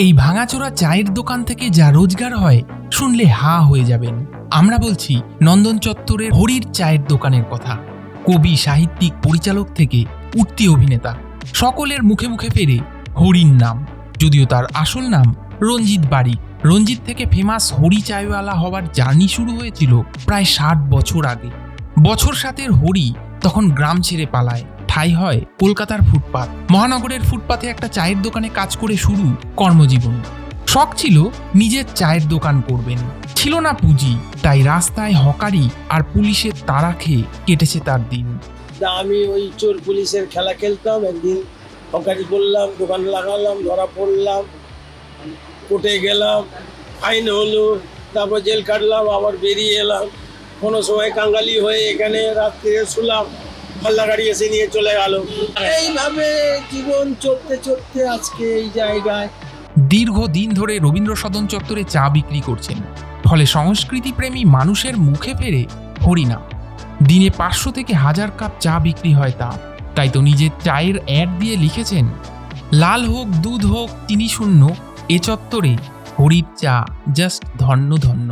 এই ভাঙাচোরা চায়ের দোকান থেকে যা রোজগার হয়, শুনলে হা হয়ে যাবেন। আমরা বলছি, নন্দন চত্বরের হরির চায়ের দোকানের কথা। কবি, সাহিত্যিক, পরিচালক থেকে উঠতি অভিনেতা। সকলের মুখে মুখে ফেরে হরির নাম। যদিও তার আসল নাম রঞ্জিত বাড়ি। রঞ্জিত থেকে ফেমাস হরি চায়ওয়ালা হওয়ার জার্নি শুরু হয়েছিল প্রায় ষাট বছর আগে। বছর সাতের হরি তখন গ্রাম ছেড়ে পালায়। ঠাই হয় কলকাতার ফুটপাত। মহানগরের ফুটপাথে একটা চায়ের দোকানে কাজ করে শুরু কর্মজীবন। শখ ছিল নিজের চায়ের দোকান করবেন। ছিল না পুঁজি, তাই রাস্তায় হকারি আর পুলিশের তাড়া খেয়ে কেটেছে তার দিন। আমি ওই চোর পুলিশের খেলা খেলতাম, একদিন হকারি করলাম, দোকান লাগালাম, ধরা পড়লাম, কোর্টে গেলাম ফাইন হলো, তারপর জেল কাটলাম, আবার বেরিয়ে এলাম। কোনো সময় কাঙ্গালি হয়ে এখানে রাত্রে শুলাম। পাল্লা গাড়ি এসে নিয়ে চলে গেল। এইভাবে জীবন চলতে চলতে আজকে এই জায়গায়। দীর্ঘদিন ধরে রবীন্দ্র সদন চত্বরে চা বিক্রি করছেন। ফলে সংস্কৃতিপ্রেমী মানুষের মুখে ফেরে হরিনাম দিনে পাঁচশো থেকে হাজার কাপ চা বিক্রি হয় তা। তাই তো নিজের চায়ের অ্যাড দিয়ে লিখেছেন লাল হোক দুধ হোক চিনি শূন্য। এ চত্বরে হরির চা জাস্ট ধন্য ধন্য।